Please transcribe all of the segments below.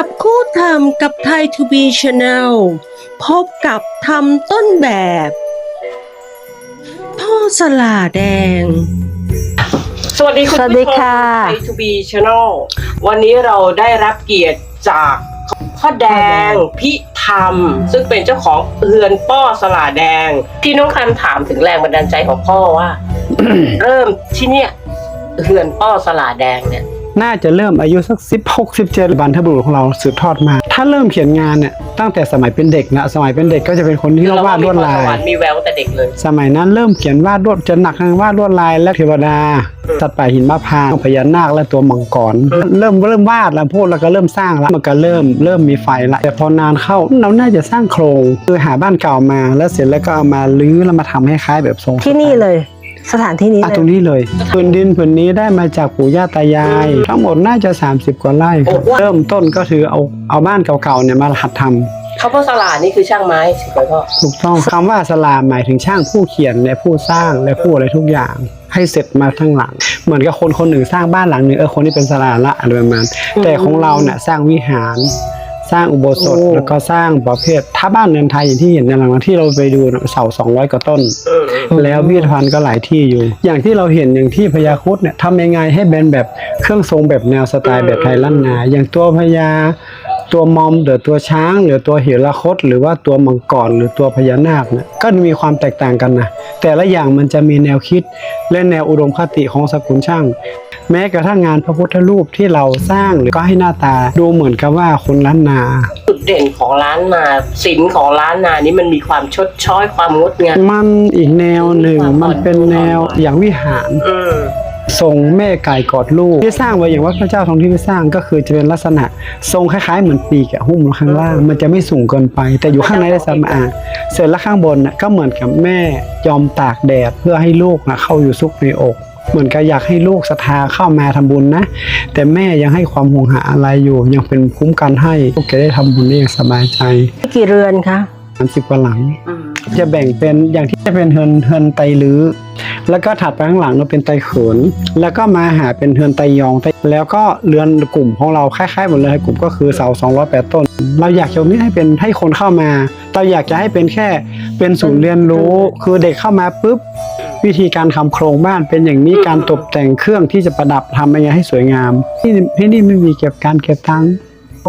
จับคู่ทำกับไทยทูบีชาแนลพบกับทำต้นแบบ พ่อสลาแดง สวัสดีคุณสวัสดีค่ะไอทูบีช n แนลวันนี้เราได้รับเกียรติจากพ่อแดงพิธรรม ซึ่งเป็นเจ้าของเรือนป้อสลาแดงพี่น้องคำถามถึงแรงบันดาลใจของพ่อว่า เริ่มที่เนี่ยเรือนป้อสลาแดงเนี่ย น่าจะเริ่มอายุสักสิบหกสิบเจ็ดบรรพบุรุษของเราสืบทอดมา ถ้าเริ่มเขียนงานเนี่ยตั้งแต่สมัยเป็นเด็กนะสมัยเป็นเด็กก็จะเป็นคนที่เราวาดลวดลายเรมีแววแต่เด็กเลย สมัยนั้นเริ่มเขียนวาดลวดจะหนักทางวาดลวดลายและเทวดาสัตว์ป่าหินมะพร้าวพญานาคและตัวมังกรเริ่มเริ่มวาดแล้วพูดแล้วก็เริ่มสร้างแล้วมันก็เริ่มเริ่มมีไฟละแต่พอนานเข้าเราน่าจะสร้างโครงคือหาบ้านเก่ามา แล้วเสร็จแล้วก็เอามาลื้อแล้วมาทำให้คล้ายแบบทรงที่นี่เลย สถานที่นี้อะเลตรงยนี้เลยพื้นดินผืนนี้ได้มาจากปู่ย่าตายาย ทั้งหมดน่าจะ 30 กว่าไร่ครับโอ้โหเริ่มต้นก็คือเอาเอาบ้านเก่าๆเนี่ยมาหัดทำ เขาพ่อสลานี่คือช่างไม้สิครับพ่อถูกต้องคำว่าสลามหมายถึงช่างผู้เขียนและผู้สร้างและผู้อะไรทุกอย่าง ให้เสร็จมาทั้งหลัง เหมือนกับคนคนหนึ่งสร้างบ้านหลังหนึ่งเออคนนี้เป็นสลาละอะไรประมาณแต่ของเราเนี่ยสร้างวิหาร สร้างอุโบสถโอ้แล้วก็สร้างประเภทถ้าบ้านเรือนไทยอย่างที่เห็นในหลังที่เราไปดูน่ะเสา200กว่าต้น แล้วพิพิธภัณฑ์ก็หลายที่อยู่ อย่างที่เราเห็นอย่างที่พญาครุดเนี่ยทำยังไงให้เป็นแบบเครื่องทรงแบบแนวสไตล์แบบไทยล้านนาอย่างตัวพญา ตัวมอมหรือตัวช้าง หรือตัวเหราคต หรือว่าตัวมังกรหรือตัวพญานาคเนี่ยก็มีความแตกต่างกันนะแต่ละอย่างมันจะมีแนวคิดและแนวอุดมคติของสกุลช่าง แม้กระทั่งงานพระพุทธรูปที่เราสร้างหรือก็ให้หน้าตาดูเหมือนกับว่าคนล้านนา จุดเด่นของร้านนาศิลป์ของร้านนานี่มันมีความชดช้อยความงดงามมันอีกแนวหนึ่งความอ่อนมันเป็นแนวอย่างวิหารอืม ทรงแม่ไก่กอดลูกที่สร้างไว้อย่างวัดพระเจ้าทองที่ที่สร้างก็คือจะเป็นลักษณะ ทรงคล้ายๆเหมือนปีกอะหุ้มข้างล่าง มันจะไม่สูงเกินไป แต่อยู่ข้างในได้สมาอาเสร็จแล้วข้างบนน่ะก็เหมือนกับแม่ยอมตากแดดเพื่อให้ลูกนะเข้าอยู่ซุกในอกเหมือนกับอยากให้ลูกศรัทธาเข้ามาทำบุญนะ แต่แม่ยังให้ความห่วงหาอะไรอยู่ ยังเป็นคุ้มกันให้ลูกจะได้ทำบุญได้อย่างสบายใจกี่เรือนคะสามสิบกว่าหลังอืมจะแบ่งเป็นอย่างที่จะเป็นเฮือนเฮือนไตลื้อ แล้วก็ถัดไปข้างหลังก็เป็นไตเขิน แล้วก็มาหาเป็นเฮือนไตยองไตแล้วก็เรือนกลุ่มของเราคล้ายๆหมดเลยกลุ่มก็คือเสา208 ต้น เราอยากจะนี้ให้เป็นให้คนเข้ามา เราอยากจะให้เป็นแค่เป็นศูนย์เรียนรู้ คือเด็กเข้ามาปุ๊บวิธีการทำโครงบ้านเป็นอย่างนี้การตกแต่งเครื่องที่จะประดับทำยังไงให้สวยงาม ที่ที่นี่ไม่มีเก็บการเก็บตังค์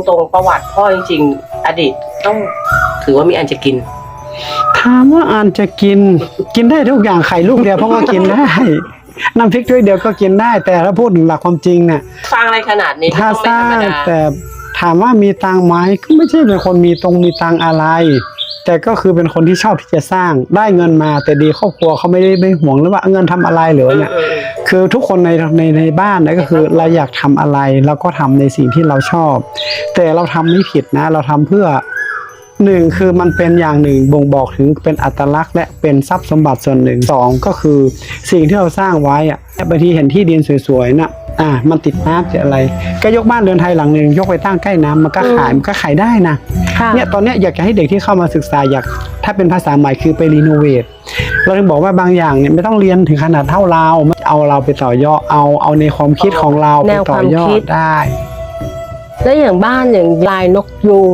ตรงประวัติพ่อจริง ๆ อดีตต้องถือว่ามีอันจะกิน ถามว่าอ่านจะกินกินได้ทุกอย่างไข่ลูกเดียวเพราะว่ากินได้ น้ำพริกถ้วยเดียวก็กินได้ แต่ถ้าพูดถึงหลักความจริงเนี่ยสร้างอะไรขนาดนี้ถ้าต้องสไม่ร้าธรรงมดาแต่ถามว่ามีตังค์ไหมก็ไม่ใช่เป็นคนมีตรงมีตังค์อะไร แต่ก็คือเป็นคนที่ชอบที่จะสร้างได้เงินมา แต่ดีครอบครัวเขาไม่ได้ไม่ห่วงเลยว่าเงินทำอะไรเหรือเนี่ยเออเออคือทุกคนในในในบ้านเนี่ยก็คือเราอยากทำอะไรเราก็ทำในสิ่งที่เราชอบ แต่เราทำไม่ผิดนะ เราทำเพื่อ หนึ่งคือมันเป็นอย่างหนึ่งบ่งบอกถึงเป็นอัตลักษณ์ และเป็นทรัพย์สมบัติส่วนหนึ่งสองก็คือสิ่งที่เราสร้างไว้อะบางทีเห็นที่ดินสวยๆนะอะมันติดน้ำติดอะไร ก็ยกบ้านเรือนไทยหลังหนึ่งยกไปตั้งใกล้น้ำมันก็ขายมันก็ขายได้นะค่ะเนี่ยตอนเนี้ยอยากจะให้เด็กที่เข้ามาศึกษาอยากถ้าเป็นภาษาใหม่คือไปรีโนเวทเราถึงบอกว่าบางอย่างเนี่ยไม่ต้องเรียนถึงขนาดเท่าเราเอาเราไปต่อยอดเอาเอาในความคิดของเราแนไปวต่อยอความคิดดได้ แล้วอย่างบ้านอย่างลายนกยูง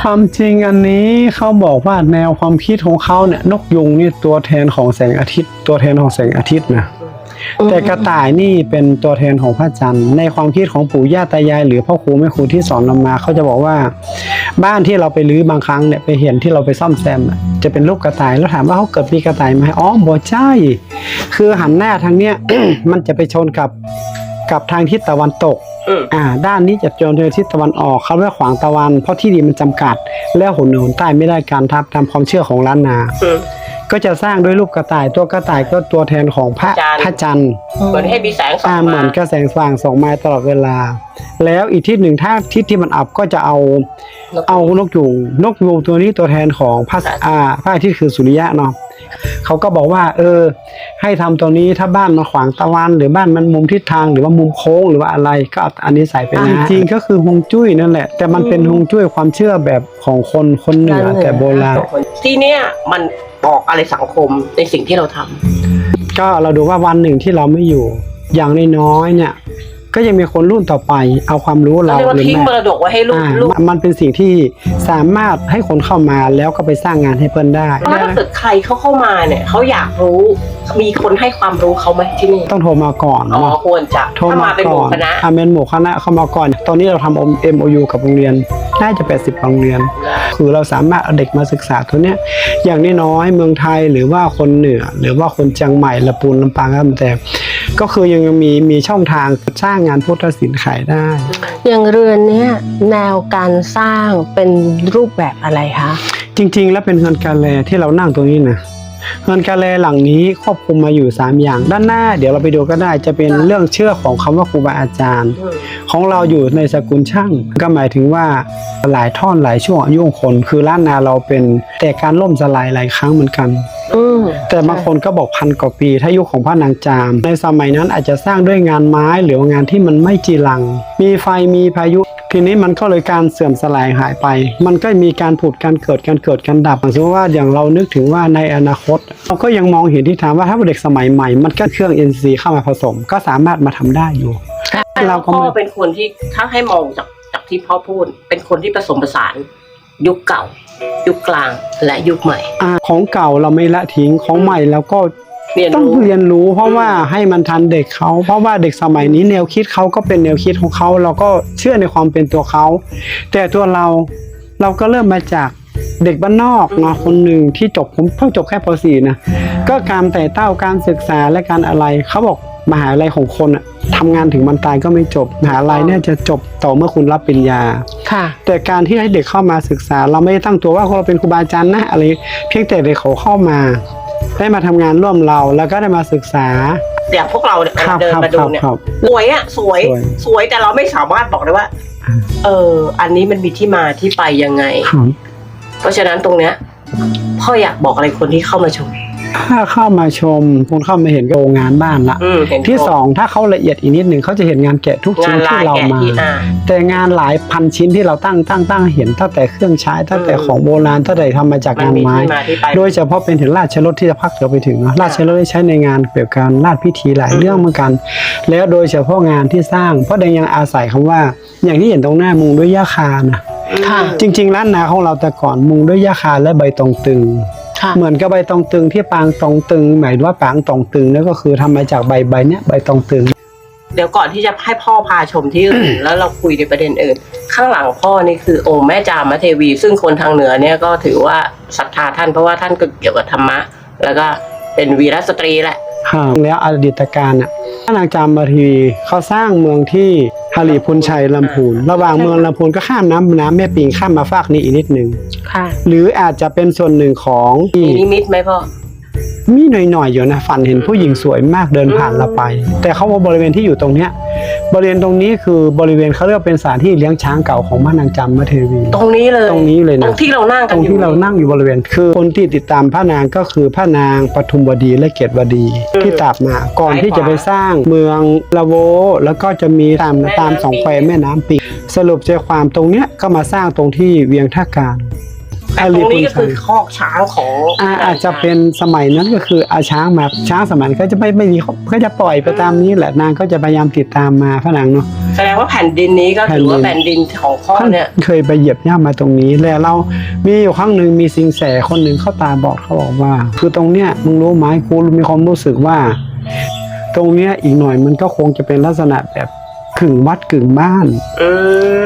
ความจริงอันนี้เขาบอกว่าแนวความคิดของเขาเนี่ยนกยุงนี่ตัวแทนของแสงอาทิตย์ ตัวแทนของแสงอาทิตย์นะแต่กระต่ายนี่เป็นตัวแทนของพระจันทร์ในความคิดของปู่ย่าตายาย หรือพ่อครูแม่ครูที่สอนเรามาเขาจะบอกว่า บ้านที่เราไปรื้อบางครั้งเนี่ยไปเห็นที่เราไปซ่อมแซมจะเป็นรูปกระต่ายแล้วถามว่าเขาเกิดมีกระต่ายไหมอ๋อบ่ใช่ คือหันหน้าทางเนี้ยมันจะไปชนกับกับทางทิศตะวันตก อืมอ่า ด้านนี้จะโจรทางทิศตะวันออกเขาเรียกขวางตะวัน เพราะที่ดินมันจำกัด แล้วหนเหนือหนใต้ไม่ได้การทับตามความเชื่อของล้านนาอืมก็จะสร้างด้วยรูปกระต่ายตัวกระต่ายก็ตัวแทนของพระจันทร์พระจันทร์เหมือนให้มีแสงส่องอ่าเหมืมาอนกระแสงสว่างส่องมาตลอดเวลา แล้วอีกทิศหนึ่งถ้าทิศที่มันอับก็จะเอาเอานกยูงนกยูงตัวนี้ตัวแทนของพระครับอ่าพระอาทิตย์คือสุริยะเนาะ เขาก็บอกว่า เออ ให้ทำตัวนี้ถ้าบ้านมันขวางตะวัน หรือบ้านมันมุมทิศทางหรือว่ามุมโค้งหรือว่าอะไรก็เอาอันนี้ใส่ไปนะจริงๆก็คือฮวงจุ้ยนั่นแหละ แต่มันเป็นฮวงจุ้ยความเชื่อแบบของคนคนเหนือด้านเหนือแต่โบราณที่เนี้ยมันบอกอะไรสังคมในสิ่งที่เราทำก็เราดูว่าวันหนึ่งที่เราไม่อยู่อย่างน้อยๆเนี่ย ก็ยังมีคนรุ่นต่อไป เอาความรู้ก็เราเรียกว่าหรือทิ้งมไม่รดกไว้ให้ลูกอ่าลูกมันเป็นสิ่งที่สามารถให้คนเข้ามาแล้วก็ไปสร้างงานให้เพื่อนได้แล้วถ้าเกิดใครเขาเข้ามาเนี่ยเขาอยากรู้มีคนให้ความรู้เขาไหมที่นี่ต้องโทรมาก่อนอ๋อเนาะควรจะโทรถ้ามามาเป็นหก่มู่อนคณะอาเมนหมู่คณะเข้ามาก่อน ตอนนี้เราทำ MOU กับโรงเรียนน่าจะ 80โรงเรียน คือเราสามารถเอาเด็กมาศึกษาตัวเนี้ยอย่างน้อยๆเมืองไทยหรือว่าคนเหนือ หรือว่าคนเชียงใหม่ละปูนลำปางก็ตามแต่ ก็คือยังมีมีช่องทางสร้างงานพุทธศิลป์ขายได้ อย่างเรือนเนี้ยแนวการสร้างเป็นรูปแบบอะไรคะ จริง ๆ แล้วเป็นเงินกาแลที่เรานั่งตรงนี้นะ เงินกาแลหลังนี้ครอบคลุมมาอยู่ 3 อย่าง ด้านหน้า เดี๋ยวเราไปดูก็ได้จะเป็นเรื่องเชื่อของคำว่าครูบาอาจารย์อืมของเราอยู่ในสกุลช่าง ก็หมายถึงว่าหลายท่อนหลายช่วงอายุของคน คือล้านนาเราเป็นแต่การล่มสลายหลายครั้งเหมือนกันอืมแต่บางคนก็บอกพันกว่าปี ถ้ายุคของพระนางจาม ในสมัยนั้นอาจจะสร้างด้วยงานไม้หรือว่างานที่มันไม่จีรัง มีไฟมีพายุ ทีนี้มันก็เลยการเสื่อมสลายหายไป มันก็มีการผุดการเกิดการเกิดการดับอย่างเช่นว่าอย่างเรานึกถึงว่าในอนาคต เราก็ยังมองเห็นที่ทางว่าถ้าเด็กสมัยใหม่ มันก็เครื่อง NC เข้ามาผสม ก็สามารถมาทำได้อยู่เราก็พ่อไม่เป็นคนที่ถ้าให้มองจากจากที่พ่อพูด เป็นคนที่ผสมผสานยุคเก่า ยุคกลางและยุคใหม่อาของเก่าเราไม่ละทิ้งของใหม่แล้วก็ เรียนต้องรู้ เรียนรู้เพราะว่าให้มันทันเด็กเขาเพราะว่าเด็กสมัยนี้แนวคิดเขาก็เป็นแนวคิดของเขาเราก็เชื่อในความเป็นตัวเขา แต่ตัวเราเราก็เริ่มมาจากเด็กบ้านนอกเนาะคนหนึ่งที่จบผมเพิ่งจบแค่ป .4 นะก็การแต่เต้าการศึกษาและการอะไรเขาบอกมหาลัยของคนอะทำงานถึงมันตายก็ไม่จบ มหาลัยเนี่ยจะจบต่อเมื่อคุณรับปริญญา ค่ะ แต่การที่ให้เด็กเข้ามาศึกษา เราไม่ได้ตั้งตัวว่าเราเป็นครูบาอาจารย์นะอะไรเพียงแต่เด็กเขาเข้ามา ได้มาทำงานร่วมเราแล้วก็ได้มาศึกษา อย่างพวกเราเนี่ยครับเดินครับมาดูครับเนี่ยครับสวยอะสวยสวย สวยแต่เราไม่สามารถบอกได้ว่าอ่า เออ อันนี้มันมีที่มาที่ไปยังไง ครับ เพราะฉะนั้นตรงเนี้ยพ่ออยากบอกอะไรคนที่เข้ามาชม ถ้าเข้ามาชมคุณเข้ามาเห็นโรงงานบ้านละ อืมเห็นที่ครบสองถ้าเขาละเอียดอีกนิดหนึ่งเขาจะเห็นงานแกะทุกชิ้งานนลาที่ยเราแกะมาที่อ่าแต่งานหลายพันชิ้นที่เราตั้งตั้งตั้งเห็นตั้งแต่เครื่องใช้ตั้งแต่อืมของโบราณตั้งแต่ทำมาจากมันงานมีไม้ที่มาที่ไปโดยเฉพาะเป็นถึงราชรถที่จะพักเดี๋ยวไปถึงเนาะราชรถได้ใช้ในงานเกี่ยวกับการราชพิธีหลายอืมเรื่องเหมือนกัน แล้วโดยเฉพาะงานที่สร้างเพราะแดงยังอาศัยคำว่า อย่างที่เห็นตรงหน้ามุงด้วยหญ้าคานะค่ะจริง ๆ ร้านนาของเราแต่ก่อนมุงด้วยหญ้าคาและใบตองตึงค่ะ เหมือนกับใบตองตึงที่ปางตองตึง หมายถึงว่าปางตองตึงนั่นก็คือทำมาจากใบใบเนี้ยใบตองตึง เดี๋ยวก่อนที่จะให้พ่อพาชมที่อื่นแล้วเราคุยในประเด็นอื่น ข้างหลังพ่อนี่คือองค์แม่จามเทวี ซึ่งคนทางเหนือเนี่ยก็ถือว่าศรัทธาท่านเพราะว่าท่านก็เกี่ยวกับธรรมะ แล้วก็เป็นวีรสตรีแหละครับแล้วอดีตการอะพระนางจามทีเขาสร้างเมืองที่ ฮาริพุนชัยลำพูน ระหว่างเมืองลำพูนก็ข้ามน้ำน้ำแม่ปิงข้ามมาฟากนี้อีกนิดหนึ่งค่ะ หรืออาจจะเป็นส่วนหนึ่งของที่มีนิมิตไหมพ่อมีหน่อยๆอยู่นะฝันเห็นผู้หญิงสวยมากเดินผ่านเราไป แต่เขาว่าบริเวณที่อยู่ตรงเนี้ย บริเวณตรงนี้คือบริเวณเขาเรียกว่าเป็นสถานที่เลี้ยงช้างเก่าของพระนางจามเทวี ตรงนี้เลยตรงนี้เลยตรนะงที่เรานั่งตกัรนงอยู่ที่เรานั่งอยู่บริเวณ คือคนที่ติดตามพระนางก็คือพระนางปทุมวดีและเกตวดีที่ตราบมาก่อนที่จะไปสร้างเมืองละโว แล้วก็จะมีตามตามสองแควแม่น้ำปิงสรุปใจความตรงเนี้ยก็มาสร้างตรงที่เวียงท่าการ แต่ตรงนี้ก็คือคอกช้างของอาอาจจะเป็นสมัยนั้นก็คือเอาช้างมาช้างสมัยนั้นก็จะไม่ไม่มีก็จะปล่อยไปตามนี้แหละนางก็จะพยายามติดตามมาพระนางเนาะแสดงว่าแผ่นดินนี้ก็ถือว่าแผ่แผ่นนดิดินนของพ่อท่านเนี่ยเคยไปเหยียบย่ำมาตรงนี้แล้วเรามีอยู่ครั้งหนึ่งมีสิงแสคนหนึ่งเข้าตาบอดเขาบอกว่า คือตรงเนี้ยมึงรู้ไหมกูมีความรู้สึกว่า ตรงเนี้ยอีกหน่อยมันก็คงจะเป็นลักษณะแบบ กึ่งวัดกึ่งบ้านอื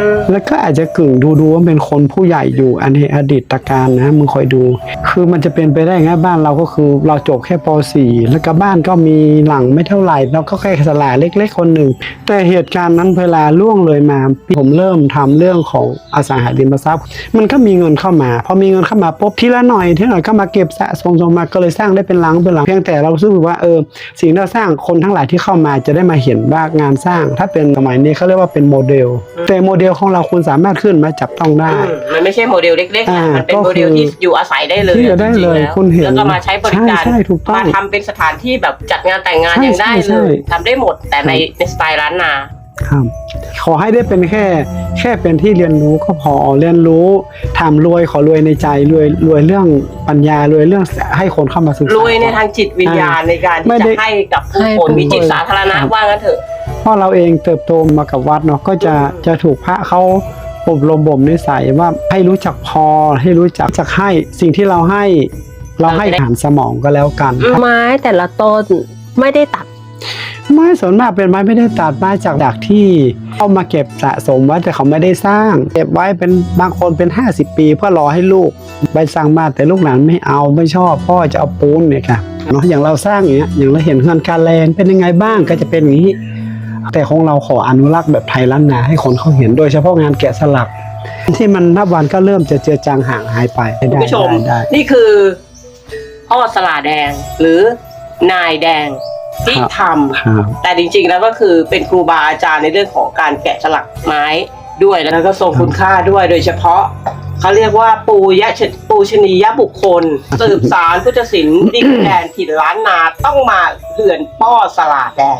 มแล้วก็อาจจะกึ่งดูดูว่าเป็นคนผู้ใหญ่อยู่อันในอดีตการนะมึงคอยดู คือมันจะเป็นไปได้ไงบ้านเราก็คือเราจบแค่ป .4 แล้วก็บ้านก็มีหลังไม่เท่าไหร่เราก็แค่สลาเล็ก ๆ คนหนึ่ง แต่เหตุการณ์นั้นเวลาล่วงเลยมา ผมเริ่มทำเรื่องของอสังหาริมทรัพย์ มันก็มีเงินเข้ามา พอมีเงินเข้ามาปุ๊บทีละหน่อยทีละหน่อยก็มาเก็บสะสมสมมาก็เลยสร้างได้เป็นหลังเป็นหลังเพียงแต่เรารู้สึกว่าเออสิ่งที่เราสร้างคนทั้งหลายที่เข้ามาจะได้มาเห็นว่างานสร้างถ้าเป็นสมัยนี้เขาเรียกว่าเป็นโมเดล แต่โมเดลของเราคุณสามารถขึ้นมาจับต้องได้อืมมันไม่ใช่โมเดลเล็กๆอ่านะมันเป็นก็โมเดลคือที่อยู่อาศัยได้เลยที่อยู่ได้เลยจริงๆแวคุณเห็นแล้วก็มาใช้บริการใช่ใช่ถูกต้องมาทำเป็นสถานที่แบบจัดงานแต่งงานใช่ยังได้ใช่เลใช่ยทำได้หมดแต่ในในสไตล์ร้านนาครับขอให้ได้เป็นแค่แค่เป็นที่เรียนรู้ก็พอเรียนรู้ทำรวยขอรวยในใจรวยรวยเรื่องปัญญารวยเรื่องให้คนเข้ามาศึกษารวยในทางจิตวิญญาณในการไม่ที่ได้จะให้กับผู้ให้คนผู้มีจิตคนสาธารณะครับว่างั้นเถอะเพราะเราเองเติบโตมากับวัดเนาะก็จะจะถูกพระเขาอบรมบ่มนิสัยว่าให้รู้จักพอให้รู้จักจักให้สิ่งที่เราให้เราให้อาหารสมองก็แล้วกันไม้แต่ละต้นไม่ได้ตัด ไม้ส่วนมากเป็นไม้ไม่ได้ตัดมาจากจากที่เอามาเก็บสะสมไว้แต่เขาไม่ได้สร้าง เก็บไว้เป็นบางคนเป็น 50 ปีเพื่อรอให้ลูกไปสร้างบ้านแต่ลูกหลานไม่เอาไม่ชอบพ่อจะเอาปูนเนี่ยค่ะเนาะอย่างเราสร้างอย่างเงี้ยอย่างเราเห็นเฮือนการแลนเป็นยังไงบ้างก็จะเป็นอย่างนี้ แต่ของเราขออนุรักษ์แบบไทยล้านนาให้คนเขาเห็นโดยเฉพาะงานแกะสลัก ที่มันนับวันก็เริ่มจะเจือจางห่างหายไปคุณได้ผู้ชมได้ได้ นี่คือพ่อสลาแดงหรือนายแดงที่ทำครับแต่จริงๆแล้วก็คือเป็นครูบาอาจารย์ในเรื่องของการแกะสลักไม้ด้วยแล้วก็ทรงคุณค่าด้วยโดยเฉพาะเขาเรียกว่าปูยะชปูชนียบุคคล สืบสารพุทธศิลป์ดินแดนถิ่นล้านนาต้องมาเหือนป้อสลาแดง